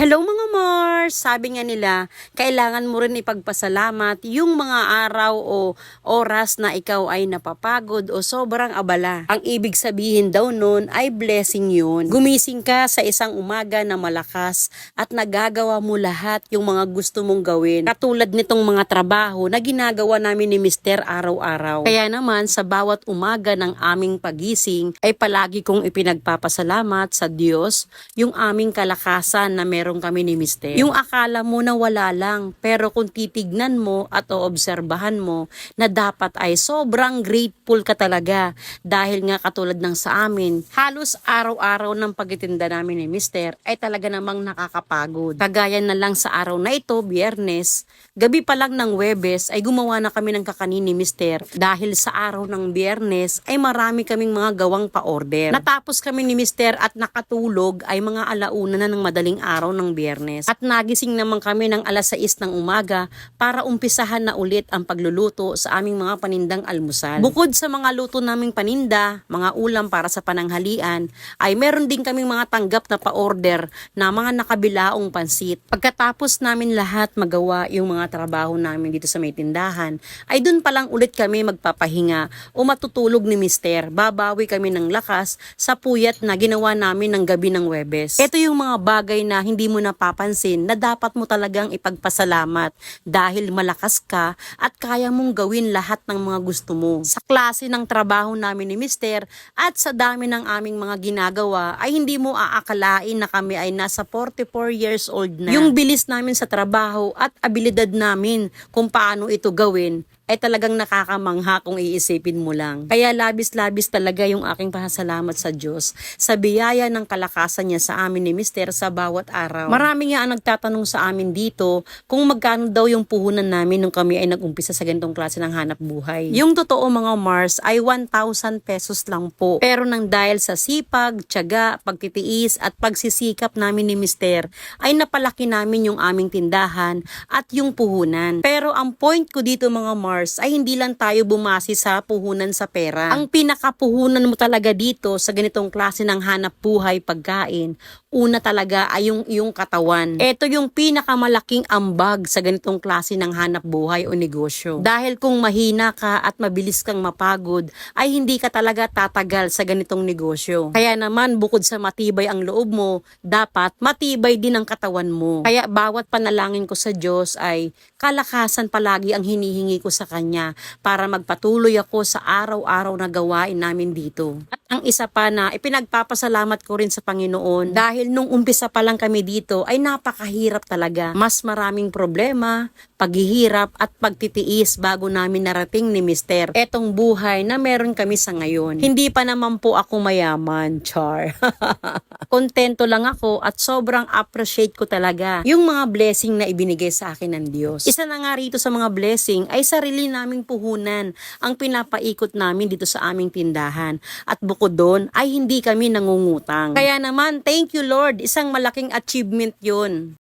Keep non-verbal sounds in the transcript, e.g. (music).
Hello mga Mars! Sabi nga nila, kailangan mo rin ipagpasalamat yung mga araw o oras na ikaw ay napapagod o sobrang abala. Ang ibig sabihin daw nun ay blessing yun. Gumising ka sa isang umaga na malakas at nagagawa mo lahat yung mga gusto mong gawin. Katulad nitong mga trabaho na ginagawa namin ni Mister araw-araw. Kaya naman sa bawat umaga ng aming pagising ay palagi kong ipinagpapasalamat sa Diyos yung aming kalakasan na meron kami ni Mister. Yung akala mo na wala lang, pero kung titignan mo at oobserbahan mo na dapat ay sobrang grateful ka talaga dahil nga katulad ng sa amin, halos araw-araw ng pagtitinda namin ni Mister ay talaga namang nakakapagod. Kagaya na lang sa araw na ito, biyernes, gabi pa lang ng Webes ay gumawa na kami ng kakanin ni Mister dahil sa araw ng biyernes ay marami kaming mga gawang pa-order. Natapos kami ni Mister at nakatulog ay mga alauna na ng madaling araw ng biyernes. At nagising naman kami ng alas 6 ng umaga para umpisahan na ulit ang pagluluto sa aming mga panindang almusal. Bukod sa mga luto naming paninda, mga ulam para sa pananghalian, ay meron din kaming mga tanggap na pa-order na mga nakabilaong pansit. Pagkatapos namin lahat magawa yung mga trabaho namin dito sa may tindahan, ay dun pa lang ulit kami magpapahinga o matutulog ni Mister. Babawi kami ng lakas sa puyat na ginawa namin ng gabi ng Webes. Ito yung mga bagay na hindi mo napapansin na dapat mo talagang ipagpasalamat dahil malakas ka at kaya mong gawin lahat ng mga gusto mo. Sa klase ng trabaho namin ni Mister at sa dami ng aming mga ginagawa ay hindi mo aakalain na kami ay nasa 44 years old na. Yung bilis namin sa trabaho at abilidad namin kung paano ito gawin ay talagang nakakamangha kung iisipin mo lang. Kaya labis-labis talaga yung aking pasasalamat sa Diyos sa biyaya ng kalakasan niya sa amin ni Mister sa bawat araw. Marami nga ang nagtatanong sa amin dito kung magkano daw yung puhunan namin nung kami ay nag-umpisa sa ganitong klase ng hanap buhay. Yung totoo mga Mars ay 1,000 pesos lang po. Pero nang dahil sa sipag, tiyaga, pagtitiis at pagsisikap namin ni Mister ay napalaki namin yung aming tindahan at yung puhunan. Pero ang point ko dito mga Mars ay hindi lang tayo bumasi sa puhunan sa pera. Ang pinakapuhunan mo talaga dito sa ganitong klase ng hanap buhay pagkain, una talaga ay yung iyong katawan. Ito yung pinakamalaking ambag sa ganitong klase ng hanap buhay o negosyo. Dahil kung mahina ka at mabilis kang mapagod, ay hindi ka talaga tatagal sa ganitong negosyo. Kaya naman bukod sa matibay ang loob mo, dapat matibay din ang katawan mo. Kaya bawat panalangin ko sa Diyos ay kalakasan palagi ang hinihingi ko sa Kanya para magpatuloy ako sa araw-araw na gawain namin dito. At ang isa pa na ipinagpapasalamat ko rin sa Panginoon dahil nung umpisa pa lang kami dito ay napakahirap talaga. Mas maraming problema, paghihirap at pagtitiis bago namin narating ni Mister etong buhay na meron kami sa ngayon. Hindi pa naman po ako mayaman, char. (laughs) Kontento lang ako at sobrang appreciate ko talaga yung mga blessing na ibinigay sa akin ng Diyos. Isa na nga rito sa mga blessing ay sarili naming puhunan ang pinapaikot namin dito sa aming tindahan. At bukod doon ay hindi kami nangungutang. Kaya naman, thank you Lord, isang malaking achievement yun.